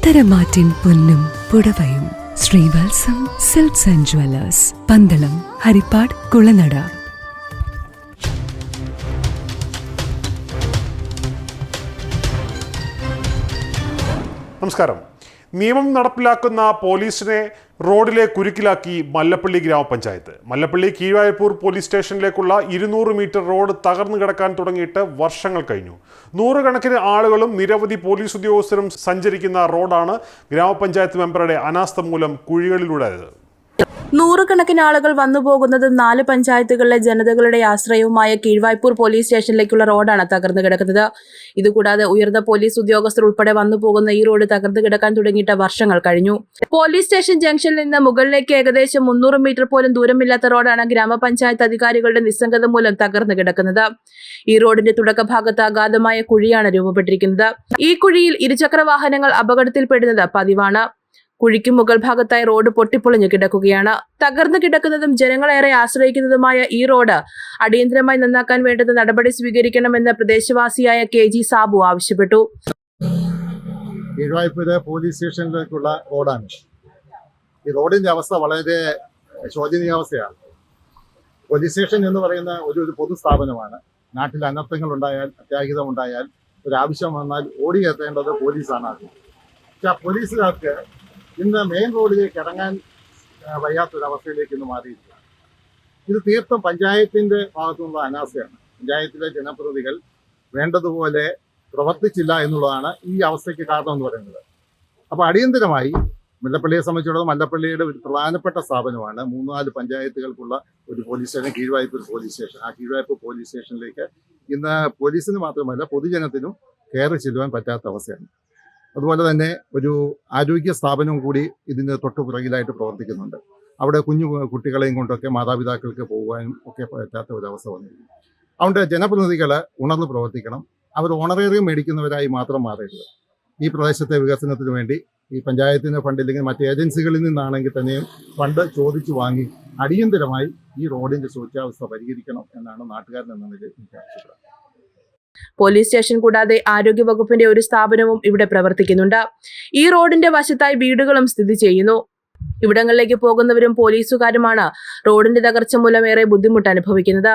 ഉത്തരമാറ്റിൻ പൊന്നും പുടവയും. Sreevatsam silks and jewellers Pandalam Harippad Kulanada. നമസ്കാരം. നിയമം നടപ്പിലാക്കുന്ന പോലീസിനെ റോഡിലെ കുരുക്കിലാക്കി മല്ലപ്പള്ളി ഗ്രാമപഞ്ചായത്ത്. മല്ലപ്പള്ളി കീഴായപ്പൂർ പോലീസ് സ്റ്റേഷനിലേക്കുള്ള ഇരുന്നൂറ് മീറ്റർ റോഡ് തകർന്നു കിടക്കാൻ തുടങ്ങിയിട്ട് വർഷങ്ങൾ കഴിഞ്ഞു. നൂറുകണക്കിന് ആളുകളും നിരവധി പോലീസ് ഉദ്യോഗസ്ഥരും സഞ്ചരിക്കുന്ന റോഡാണ് ഗ്രാമപഞ്ചായത്ത് മെമ്പറുടെ അനാസ്ഥ മൂലം കുഴികളിലൂടെയത് നൂറുകണക്കിന് ആളുകൾ വന്നുപോകുന്നതും നാല് പഞ്ചായത്തുകളിലെ ജനതകളുടെ ആശ്രയവുമായ കീഴ്വായ്പൂർ പോലീസ് സ്റ്റേഷനിലേക്കുള്ള റോഡാണ് തകർന്നു കിടക്കുന്നത്. ഇതുകൂടാതെ ഉയർന്ന പോലീസ് ഉദ്യോഗസ്ഥർ ഉൾപ്പെടെ വന്നുപോകുന്ന ഈ റോഡ് തകർന്നു കിടക്കാൻ തുടങ്ങിയിട്ട് വർഷങ്ങൾ കഴിഞ്ഞു. പോലീസ് സ്റ്റേഷൻ ജംഗ്ഷനിൽ നിന്ന് മുകളിലേക്ക് ഏകദേശം മുന്നൂറ് മീറ്റർ പോലും ദൂരമില്ലാത്ത റോഡാണ് ഗ്രാമപഞ്ചായത്ത് അധികാരികളുടെ നിസ്സംഗത മൂലം തകർന്നു കിടക്കുന്നത്. ഈ റോഡിന്റെ തുടക്കഭാഗത്ത് അഗാധമായ കുഴിയാണ് രൂപപ്പെട്ടിരിക്കുന്നത്. ഈ കുഴിയിൽ ഇരുചക്ര വാഹനങ്ങൾ അപകടത്തിൽപ്പെടുന്നത് പതിവാണ്. കുഴിക്ക് മുകൾ ഭാഗത്തായി റോഡ് പൊട്ടിപ്പൊളിഞ്ഞു കിടക്കുകയാണ്. തകർന്നു കിടക്കുന്നതും ജനങ്ങളേറെ ആശ്രയിക്കുന്നതുമായ ഈ റോഡ് അടിയന്തരമായി നന്നാക്കാൻ വേണ്ടുന്ന നടപടി സ്വീകരിക്കണമെന്ന് പ്രദേശവാസിയായ കെ ജി സാബു ആവശ്യപ്പെട്ടു. പോലീസ് സ്റ്റേഷനിലേക്കുള്ള റോഡാണ്. ഈ റോഡിന്റെ അവസ്ഥ വളരെ ശോചനീയാവസ്ഥയാണ്. പോലീസ് സ്റ്റേഷൻ എന്ന് പറയുന്ന ഒരു ഒരു പൊതുസ്ഥാപനമാണ് നാട്ടിൽ അനർത്ഥങ്ങൾ ഉണ്ടായാൽ അത്യാഹിതം ഉണ്ടായാൽ ഒരു ആവശ്യം വന്നാൽ ഓടിയെത്തേണ്ടത് പോലീസാണ് അത് പക്ഷെ ആ പോലീസുകാർക്ക് ഇന്ന് മെയിൻ റോഡിലേക്ക് ഇറങ്ങാൻ വയ്യാത്തൊരവസ്ഥയിലേക്ക് ഇന്ന് മാറിയിരിക്കുകയാണ്. ഇത് തീർത്തും പഞ്ചായത്തിന്റെ ഭാഗത്തുനിന്നുള്ള അനാസയാണ് പഞ്ചായത്തിലെ ജനപ്രതിനിധികൾ വേണ്ടതുപോലെ പ്രവർത്തിച്ചില്ല എന്നുള്ളതാണ് ഈ അവസ്ഥയ്ക്ക് കാരണം എന്ന് പറയുന്നത്. അപ്പോൾ അടിയന്തരമായി മുല്ലപ്പള്ളിയെ സംബന്ധിച്ചിടത്തോളം മല്ലപ്പള്ളിയുടെ ഒരു പ്രധാനപ്പെട്ട സ്ഥാപനമാണ്. മൂന്നാൽ പഞ്ചായത്തുകൾക്കുള്ള ഒരു പോലീസ് സ്റ്റേഷൻ കീഴ്വായ്പ ഒരു പോലീസ് സ്റ്റേഷൻ. ആ കീഴ്വായ്പ പോലീസ് സ്റ്റേഷനിലേക്ക് ഇന്ന് പോലീസിന് മാത്രമല്ല പൊതുജനത്തിനും കയറി ചെല്ലുവാൻ പറ്റാത്ത അവസ്ഥയാണ്. അതുപോലെ തന്നെ ഒരു ആരോഗ്യ സ്ഥാപനവും കൂടി ഇതിന് തൊട്ടു പുറകിലായിട്ട് പ്രവർത്തിക്കുന്നുണ്ട്. അവിടെ കുഞ്ഞു കുട്ടികളെയും കൊണ്ടൊക്കെ മാതാപിതാക്കൾക്ക് പോകുവാനും ഒക്കെ പറ്റാത്ത ഒരവസ്ഥ വന്നിരുന്നു. അതുകൊണ്ട് ജനപ്രതിനിധികൾ ഉണർന്ന് പ്രവർത്തിക്കണം. അവർ ഓണറേറിയം മേടിക്കുന്നവരായി മാത്രം മാറരുത്. ഈ പ്രദേശത്തെ വികസനത്തിന് വേണ്ടി ഈ പഞ്ചായത്തിന് ഫണ്ട് ഇല്ലെങ്കിൽ മറ്റ് ഏജൻസികളിൽ നിന്നാണെങ്കിൽ തന്നെയും ഫണ്ട് ചോദിച്ചു വാങ്ങി അടിയന്തരമായി ഈ റോഡിന്റെ ശോച്യാവസ്ഥ പരിഹരിക്കണം എന്നാണ് നാട്ടുകാരൻ എന്ന നിലയിൽ എനിക്ക് ആവശ്യപ്പെടുന്നത്. പോലീസ് സ്റ്റേഷൻ കൂടാതെ ആരോഗ്യ വകുപ്പിന്റെ ഒരു സ്ഥാപനവും ഇവിടെ പ്രവർത്തിക്കുന്നുണ്ട്. ഈ റോഡിന്റെ വശത്തായി വീടുകളും സ്ഥിതി ചെയ്യുന്നു. ഇവിടങ്ങളിലേക്ക് പോകുന്നവരും പോലീസുകാരുമാണ് റോഡിന്റെ തകർച്ച മൂലം ഏറെ ബുദ്ധിമുട്ട് അനുഭവിക്കുന്നത്.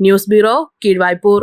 News bureau Keezhvaipur.